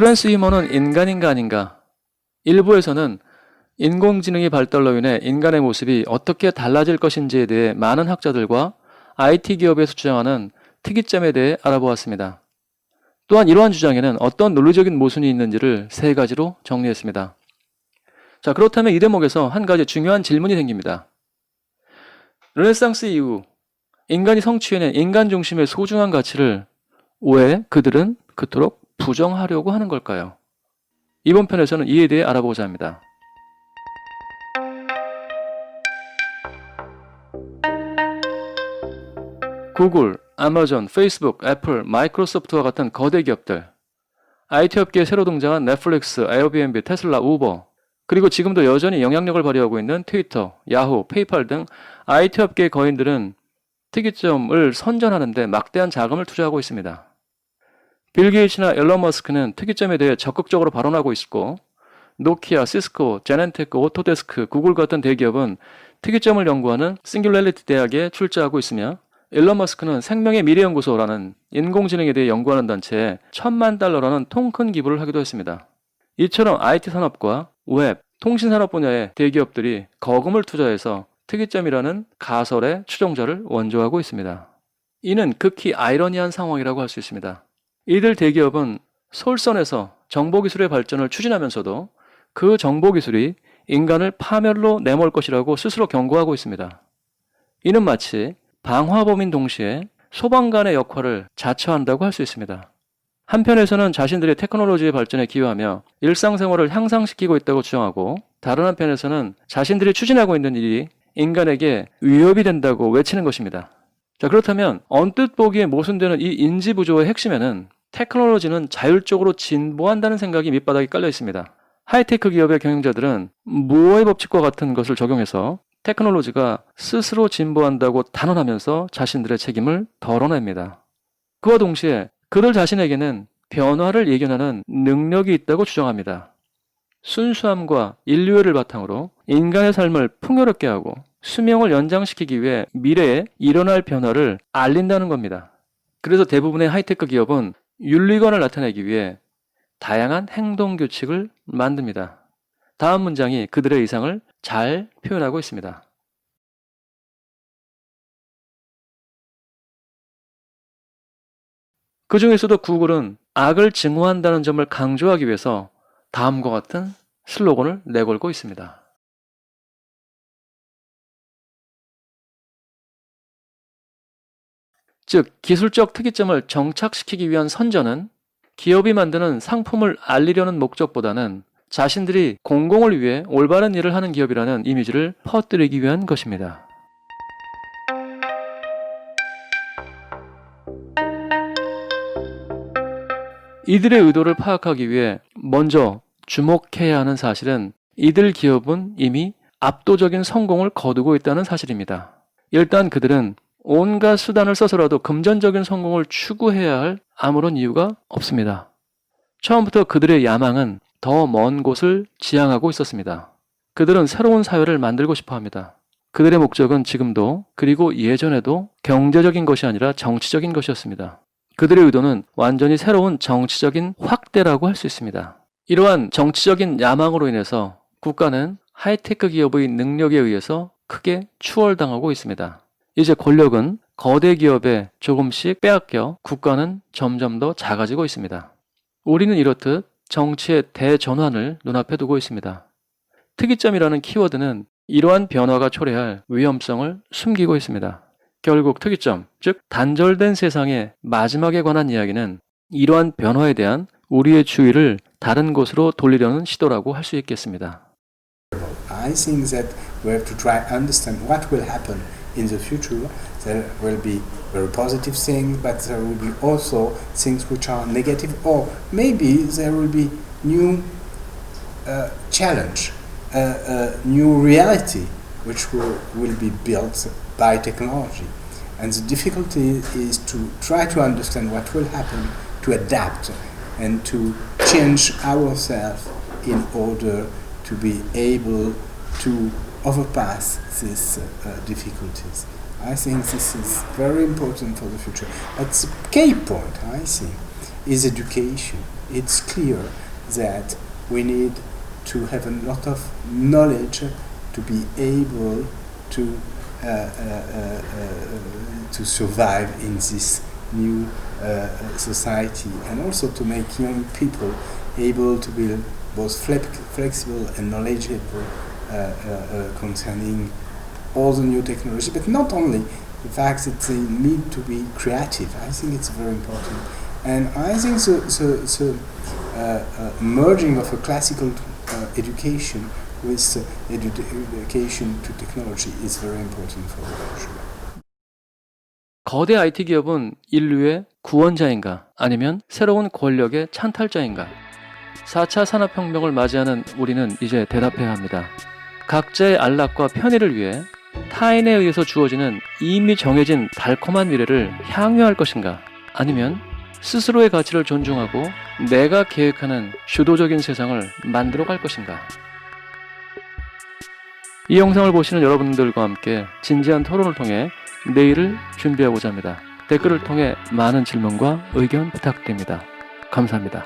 트랜스 휴머는 인간인가 아닌가? 일부에서는 인공지능의 발달로 인해 인간의 모습이 어떻게 달라질 것인지에 대해 많은 학자들과 IT 기업에서 주장하는 특이점에 대해 알아보았습니다. 또한 이러한 주장에는 어떤 논리적인 모순이 있는지를 세 가지로 정리했습니다. 자, 그렇다면 이 대목에서 한 가지 중요한 질문이 생깁니다. 르네상스 이후 인간이 성취해낸 인간 중심의 소중한 가치를 왜 그들은 그토록 부정하려고 하는 걸까요? 이번 편에서는 이에 대해 알아보고자 합니다. 구글, 아마존, 페이스북, 애플, 마이크로소프트와 같은 거대 기업들, IT 업계에 새로 등장한 넷플릭스, 에어비앤비, 테슬라, 우버, 그리고 지금도 여전히 영향력을 발휘하고 있는 트위터, 야후, 페이팔 등 IT 업계의 거인들은 특이점을 선전하는데 막대한 자금을 투자하고 있습니다. 빌 게이츠나 앨런 머스크는 특이점에 대해 적극적으로 발언하고 있고 노키아, 시스코, 제넨테크, 오토데스크, 구글 같은 대기업은 특이점을 연구하는 싱귤레리티 대학에 출자하고 있으며 일론 머스크는 생명의 미래연구소라는 인공지능에 대해 연구하는 단체에 천만 달러라는 통 큰 기부를 하기도 했습니다. 이처럼 IT 산업과 웹, 통신산업 분야의 대기업들이 거금을 투자해서 특이점이라는 가설의 추종자를 원조하고 있습니다. 이는 극히 아이러니한 상황이라고 할 수 있습니다. 이들 대기업은 솔선에서 정보기술의 발전을 추진하면서도 그 정보기술이 인간을 파멸로 내몰 것이라고 스스로 경고하고 있습니다. 이는 마치 방화범인 동시에 소방관의 역할을 자처한다고 할 수 있습니다. 한편에서는 자신들의 테크놀로지의 발전에 기여하며 일상생활을 향상시키고 있다고 주장하고 다른 한편에서는 자신들이 추진하고 있는 일이 인간에게 위협이 된다고 외치는 것입니다. 자, 그렇다면 언뜻 보기에 모순되는 이 인지 부조의 핵심에는 테크놀로지는 자율적으로 진보한다는 생각이 밑바닥에 깔려 있습니다. 하이테크 기업의 경영자들은 무어의 법칙과 같은 것을 적용해서 테크놀로지가 스스로 진보한다고 단언하면서 자신들의 책임을 덜어냅니다. 그와 동시에 그들 자신에게는 변화를 예견하는 능력이 있다고 주장합니다. 순수함과 인류애를 바탕으로 인간의 삶을 풍요롭게 하고 수명을 연장시키기 위해 미래에 일어날 변화를 알린다는 겁니다. 그래서 대부분의 하이테크 기업은 윤리관을 나타내기 위해 다양한 행동 규칙을 만듭니다. 다음 문장이 그들의 이상을 잘 표현하고 있습니다. 그 중에서도 구글은 악을 증오한다는 점을 강조하기 위해서 다음과 같은 슬로건을 내걸고 있습니다. 즉, 기술적 특이점을 정착시키기 위한 선전은 기업이 만드는 상품을 알리려는 목적보다는 자신들이 공공을 위해 올바른 일을 하는 기업이라는 이미지를 퍼뜨리기 위한 것입니다. 이들의 의도를 파악하기 위해 먼저 주목해야 하는 사실은 이들 기업은 이미 압도적인 성공을 거두고 있다는 사실입니다. 일단 그들은 온갖 수단을 써서라도 금전적인 성공을 추구해야 할 아무런 이유가 없습니다. 처음부터 그들의 야망은 더 먼 곳을 지향하고 있었습니다. 그들은 새로운 사회를 만들고 싶어 합니다. 그들의 목적은 지금도 그리고 예전에도 경제적인 것이 아니라 정치적인 것이었습니다. 그들의 의도는 완전히 새로운 정치적인 확대라고 할 수 있습니다. 이러한 정치적인 야망으로 인해서 국가는 하이테크 기업의 능력에 의해서 크게 추월당하고 있습니다. 이제 권력은 거대 기업에 조금씩 빼앗겨 국가는 점점 더 작아지고 있습니다. 우리는 이렇듯 정치의 대전환을 눈앞에 두고 있습니다. 특이점이라는 키워드는 이러한 변화가 초래할 위험성을 숨기고 있습니다. 결국 특이점, 즉 단절된 세상의 마지막에 관한 이야기는 이러한 변화에 대한 우리의 주의를 다른 곳으로 돌리려는 시도라고 할 수 있겠습니다. We have to try understand what will happen in the future. There will be very positive things, but there will be also things which are negative, or maybe there will be new uh, challenge, uh, uh, new reality, which will, will be built by technology. And the difficulty is to try to understand what will happen, to adapt, and to change ourselves in order to be able to overpass these uh, difficulties. I think this is very important for the future. But the key point, I think, is education. it's clear that we need to have a lot of knowledge to be able to uh, uh, uh, uh, to survive in this new uh, society, and also to make young people able to be both flexible and knowledgeable concerning all the new technology, but not only the fact that they need to be creative. I think it's very important, and I think the the, the uh, uh, merging of a classical uh, education with uh, edu- education to technology is very important for the future. 거대 IT 기업은 인류의 구원자인가? 아니면 새로운 권력의 찬탈자인가? 4차 산업혁명을 맞이하는 우리는 이제 대답해야 합니다. 각자의 안락과 편의를 위해 타인에 의해서 주어지는 이미 정해진 달콤한 미래를 향유할 것인가? 아니면 스스로의 가치를 존중하고 내가 계획하는 주도적인 세상을 만들어 갈 것인가? 이 영상을 보시는 여러분들과 함께 진지한 토론을 통해 내일을 준비하고자 합니다. 댓글을 통해 많은 질문과 의견 부탁드립니다. 감사합니다.